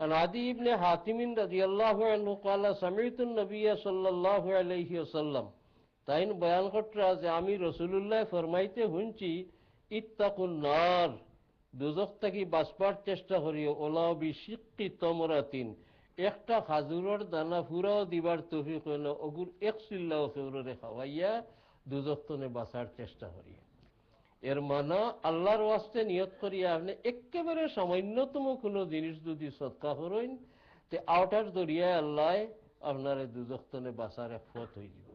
عن عدي بن حاتم رضي الله عنه قال سمعت النبي صلى الله عليه وسلم তাইন বয়ান করতে যে আমি রসুল্লাহ ফরমাইতে শুনছি ইত্তাকুন নার দুজক থাকি বাঁচবার চেষ্টা করি ওলাও বিশিক্কি তমরাতিন একটা খাজুরের দানা ফুরাও দিবার তফিক হইল অগুর এক চিল্লাও ফেউরে খাওয়াইয়া দুজক তনে বাঁচার চেষ্টা করি এর মানা আল্লাহর ওয়াস্তে নিয়ত করিয়া আপনি একেবারে সামান্যতম কোনো জিনিস যদি সৎকা করেন, তে আউটার দরিয়ায় আল্লাহ আপনার দুজক বাসারে ফত হয়ে যাব।